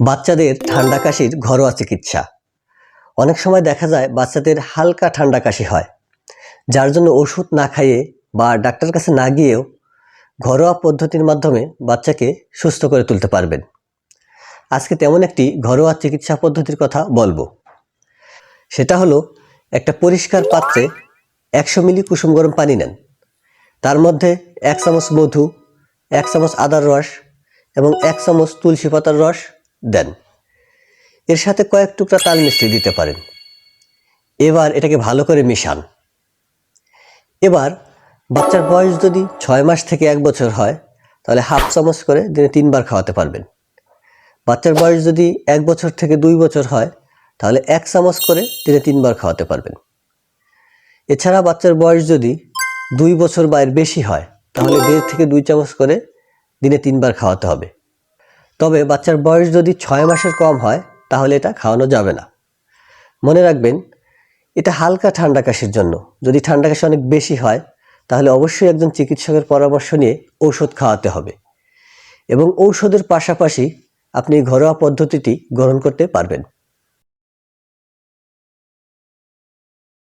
বাচ্চাদের ঠান্ডা কাশির ঘরোয়া চিকিৎসা। অনেক সময় দেখা যায় বাচ্চাদের হালকা ঠান্ডা কাশি হয়, যার জন্য ওষুধ না খাইয়ে বা ডাক্তার কাছে না গিয়েও ঘরোয়া পদ্ধতির মাধ্যমে বাচ্চাকে সুস্থ করে তুলতে পারবেন। আজকে তেমন একটি ঘরোয়া চিকিৎসা পদ্ধতির কথা বলব। সেটা হলো, একটা পরিষ্কার পাত্রে একশো মিলি কুসুম গরম পানি নেন। তার মধ্যে এক চামচ মধু, এক চামচ আদার রস এবং এক চামচ তুলসী পাতার রস দেন। এর সাথে কয়েক টুকরা তাল মিষ্টি দিতে পারেন। এবার এটাকে ভালো করে মিশান। এবার বাচ্চার বয়স যদি ছয় মাস থেকে এক বছর হয়, তাহলে হাফ চামচ করে দিনে তিনবার খাওয়াতে পারবেন। বাচ্চার বয়স যদি এক বছর থেকে দুই বছর হয়, তাহলে এক চামচ করে দিনে তিনবার খাওয়াতে পারবেন। এছাড়া বাচ্চার বয়স যদি দুই বছর বা এর বেশি হয়, তাহলে দেড় থেকে দুই চামচ করে দিনে তিনবার খাওয়াতে হবে। তবে বাচ্চার বয়স যদি ছয় মাসের কম হয়, তাহলে এটা খাওয়ানো যাবে না। মনে রাখবেন, এটা হালকা ঠান্ডা কাশির জন্য। যদি ঠান্ডা কাশি অনেক বেশি হয়, তাহলে অবশ্যই একজন চিকিৎসকের পরামর্শ নিয়ে ঔষধ খাওয়াতে হবে। এবং ঔষধের পাশাপাশি আপনি ঘরোয়া পদ্ধতিটি গ্রহণ করতে পারবেন।